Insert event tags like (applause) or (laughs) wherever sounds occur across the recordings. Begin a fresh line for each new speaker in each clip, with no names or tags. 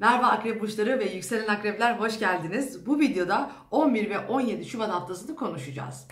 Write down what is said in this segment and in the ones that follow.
Merhaba akrep burçları ve yükselen akrepler hoş geldiniz. Bu videoda 11 ve 17 Şubat haftasını konuşacağız.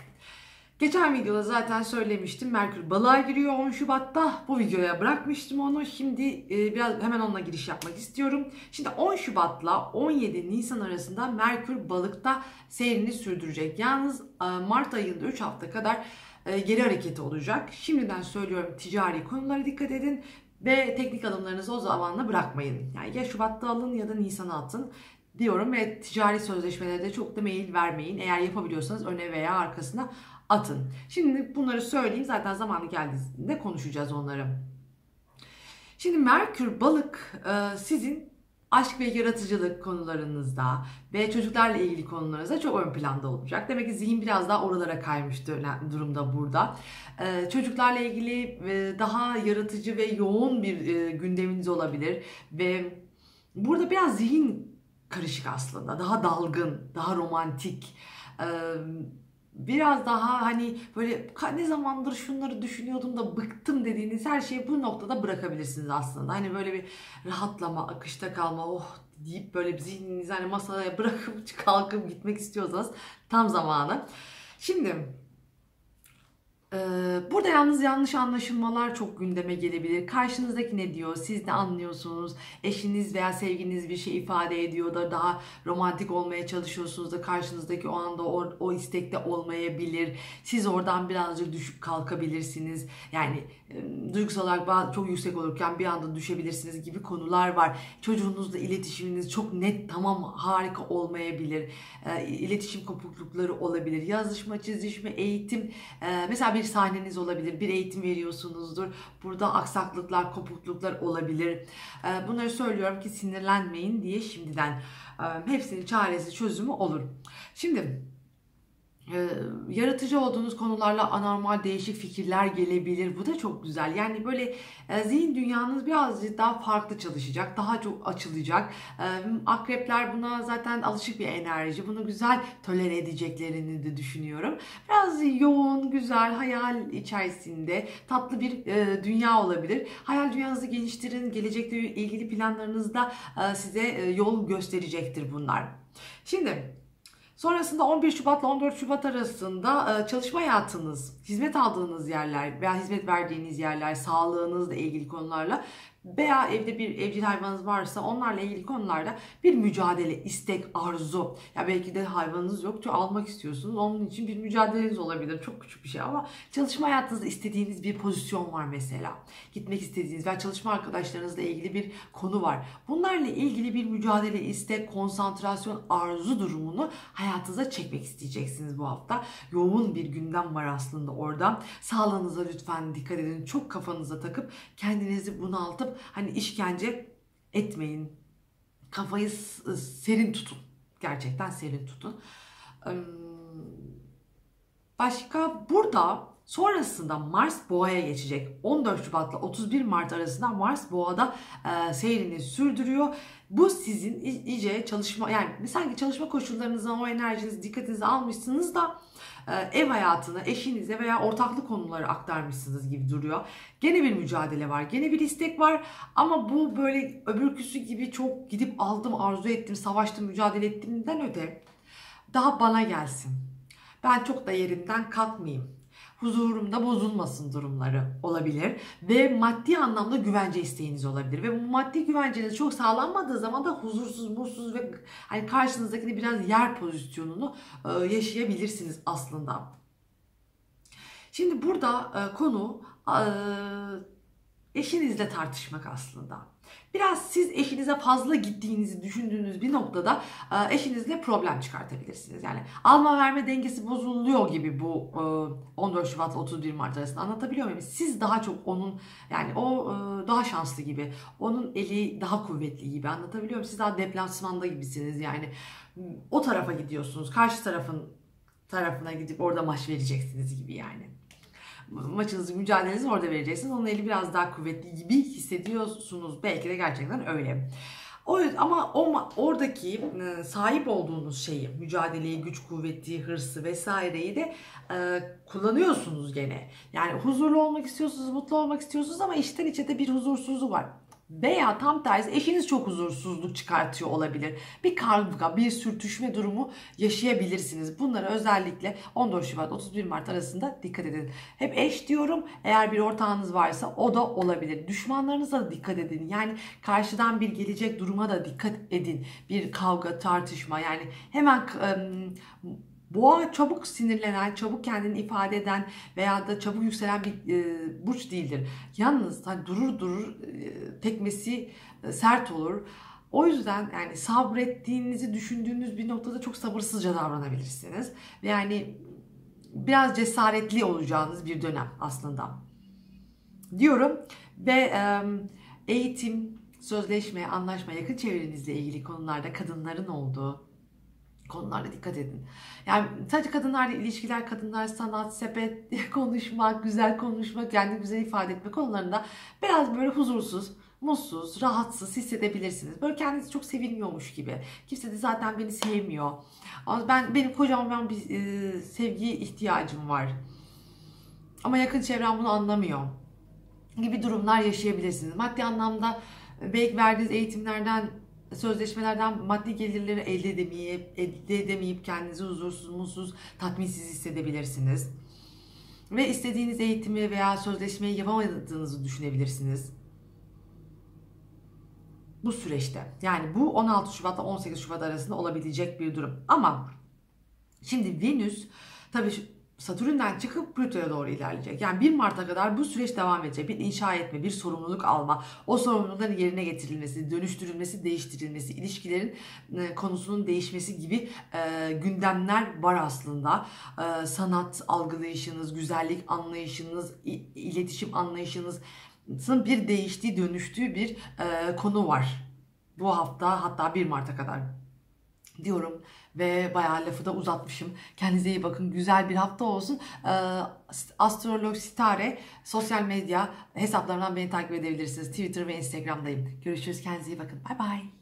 Geçen videoda zaten söylemiştim. Merkür balığa giriyor 10 Şubat'ta. Bu videoya bırakmıştım onu. Şimdi e, biraz hemen onunla giriş yapmak istiyorum. Şimdi 10 Şubat'la 17 Nisan arasında Merkür balıkta seyrini sürdürecek. Yalnız e, Mart ayında 3 hafta kadar e, geri hareketi olacak. Şimdiden söylüyorum ticari konulara dikkat edin. Ve teknik adımlarınızı o zamanla bırakmayın. Yani ya Şubat'ta alın ya da Nisan'a atın diyorum ve ticari sözleşmelere de çok da mail vermeyin. Eğer yapabiliyorsanız öne veya arkasına atın. Şimdi bunları söyleyeyim zaten zamanı geldiğinde konuşacağız onları. Şimdi Merkür balık e, sizin aşk ve yaratıcılık konularınızda ve çocuklarla ilgili konularınızda çok ön planda olacak. Demek ki zihin biraz daha oralara kaymış durumda burada. Ee, çocuklarla ilgili e, daha yaratıcı ve yoğun bir e, gündeminiz olabilir ve burada biraz zihin karışık aslında. Daha dalgın, daha romantik. Ee, biraz daha hani böyle ne zamandır şunları düşünüyordum da bıktım dediğiniz her şeyi bu noktada bırakabilirsiniz aslında. Hani böyle bir rahatlama, akışta kalma, oh deyip böyle zihninizi hani masaya bırakıp (laughs) kalkıp gitmek istiyorsanız tam zamanı. Şimdi burada yalnız yanlış anlaşılmalar çok gündeme gelebilir. Karşınızdaki ne diyor? Siz ne anlıyorsunuz? Eşiniz veya sevginiz bir şey ifade ediyor da daha romantik olmaya çalışıyorsunuz da karşınızdaki o anda o, o istekte olmayabilir. Siz oradan birazcık düşüp kalkabilirsiniz. Yani e, duygusal olarak çok yüksek olurken bir anda düşebilirsiniz gibi konular var. Çocuğunuzla iletişiminiz çok net, tamam, harika olmayabilir. E, iletişim kopuklukları olabilir. Yazışma, çizişme, eğitim. E, mesela bir sahneniz olabilir, bir eğitim veriyorsunuzdur. Burada aksaklıklar, kopukluklar olabilir. Ee, bunları söylüyorum ki sinirlenmeyin diye şimdiden. Ee, hepsinin çaresi, çözümü olur. Şimdi e, yaratıcı olduğunuz konularla anormal değişik fikirler gelebilir. Bu da çok güzel. Yani böyle e, zihin dünyanız birazcık daha farklı çalışacak. Daha çok açılacak. E, akrepler buna zaten alışık bir enerji. Bunu güzel tolere edeceklerini de düşünüyorum. Biraz yoğun, güzel, hayal içerisinde tatlı bir e, dünya olabilir. Hayal dünyanızı geliştirin. Gelecekle ilgili planlarınızda e, size e, yol gösterecektir bunlar. Şimdi Sonrasında 11 Şubat ile 14 Şubat arasında e, çalışma hayatınız, hizmet aldığınız yerler veya hizmet verdiğiniz yerler, sağlığınızla ilgili konularla veya evde bir evcil hayvanınız varsa onlarla ilgili konularda bir mücadele, istek, arzu. Ya belki de hayvanınız yoktu almak istiyorsunuz. Onun için bir mücadeleniz olabilir. Çok küçük bir şey ama çalışma hayatınızda istediğiniz bir pozisyon var mesela. Gitmek istediğiniz veya çalışma arkadaşlarınızla ilgili bir konu var. Bunlarla ilgili bir mücadele, istek, konsantrasyon, arzu durumunu hayatınıza çekmek isteyeceksiniz bu hafta. Yoğun bir gündem var aslında orada. Sağlığınıza lütfen dikkat edin. Çok kafanıza takıp kendinizi bunaltıp hani işkence etmeyin. Kafayı serin tutun. Gerçekten serin tutun. Başka burada sonrasında Mars Boğa'ya geçecek. 14 Şubat ile 31 Mart arasında Mars Boğa'da e, seyrini sürdürüyor. Bu sizin iyice çalışma yani sanki çalışma koşullarınızdan o enerjinizi dikkatinizi almışsınız da ev hayatını eşinize veya ortaklı konuları aktarmışsınız gibi duruyor. Gene bir mücadele var, gene bir istek var ama bu böyle öbürküsü gibi çok gidip aldım, arzu ettim, savaştım, mücadele ettiğimden öte daha bana gelsin. Ben çok da yerimden kalkmayayım huzurumda bozulmasın durumları olabilir ve maddi anlamda güvence isteğiniz olabilir ve bu maddi güvenceniz çok sağlanmadığı zaman da huzursuz, mutsuz ve hani karşınızdakini biraz yer pozisyonunu e, yaşayabilirsiniz aslında. Şimdi burada e, konu e, eşinizle tartışmak aslında. Biraz siz eşinize fazla gittiğinizi düşündüğünüz bir noktada e, eşinizle problem çıkartabilirsiniz. Yani alma verme dengesi bozuluyor gibi bu 14 Şubat 31 Mart arasında anlatabiliyor muyum? Siz daha çok onun yani o e, daha şanslı gibi. Onun eli daha kuvvetli gibi anlatabiliyor muyum? Siz daha deplasmanda gibisiniz yani. O tarafa gidiyorsunuz. Karşı tarafın tarafına gidip orada maç vereceksiniz gibi yani maçınızı, mücadelenizi orada vereceksiniz. Onun eli biraz daha kuvvetli gibi hissediyorsunuz. Belki de gerçekten öyle. O ama o oradaki e, sahip olduğunuz şeyi, mücadeleyi, güç kuvveti, hırsı vesaireyi de e, kullanıyorsunuz gene. Yani huzurlu olmak istiyorsunuz, mutlu olmak istiyorsunuz ama içten içe de bir huzursuzluğu var. Veya tam tersi eşiniz çok huzursuzluk çıkartıyor olabilir. Bir kavga, bir sürtüşme durumu yaşayabilirsiniz. Bunlara özellikle 14 Şubat 31 Mart arasında dikkat edin. Hep eş diyorum. Eğer bir ortağınız varsa o da olabilir. Düşmanlarınıza da dikkat edin. Yani karşıdan bir gelecek duruma da dikkat edin. Bir kavga, tartışma yani hemen Boğa çabuk sinirlenen, çabuk kendini ifade eden veya da çabuk yükselen bir e, burç değildir. Yalnız hani durur durur e, tekmesi e, sert olur. O yüzden yani sabrettiğinizi düşündüğünüz bir noktada çok sabırsızca davranabilirsiniz. Yani biraz cesaretli olacağınız bir dönem aslında. Diyorum ve e, eğitim, sözleşme, anlaşma, yakın çevrenizle ilgili konularda kadınların olduğu konularda dikkat edin. Yani sadece kadınlarla ilişkiler, kadınlar sanat, sepet, (laughs) konuşmak, güzel konuşmak, kendi güzel ifade etme konularında biraz böyle huzursuz, mutsuz, rahatsız hissedebilirsiniz. Böyle kendinizi çok sevilmiyormuş gibi. Kimse de zaten beni sevmiyor. Ben benim kocaman bir e, sevgiye ihtiyacım var. Ama yakın çevrem bunu anlamıyor. Gibi durumlar yaşayabilirsiniz. Maddi anlamda belki verdiğiniz eğitimlerden sözleşmelerden maddi gelirleri elde edemeyip, elde edemeyip kendinizi huzursuz, mutsuz, tatminsiz hissedebilirsiniz. Ve istediğiniz eğitimi veya sözleşmeyi yapamadığınızı düşünebilirsiniz. Bu süreçte. Yani bu 16 Şubat ile 18 Şubat arasında olabilecek bir durum. Ama şimdi Venüs tabii Satürn'den çıkıp Plüto'ya doğru ilerleyecek. Yani 1 Mart'a kadar bu süreç devam edecek. Bir inşa etme, bir sorumluluk alma, o sorumlulukların yerine getirilmesi, dönüştürülmesi, değiştirilmesi, ilişkilerin e, konusunun değişmesi gibi e, gündemler var aslında. E, sanat algılayışınız, güzellik anlayışınız, iletişim anlayışınız bir değiştiği, dönüştüğü bir e, konu var. Bu hafta hatta 1 Mart'a kadar diyorum ve bayağı lafı da uzatmışım. Kendinize iyi bakın. Güzel bir hafta olsun. Ee, Astrolog Sitare sosyal medya hesaplarından beni takip edebilirsiniz. Twitter ve Instagram'dayım. Görüşürüz. Kendinize iyi bakın. Bay bay.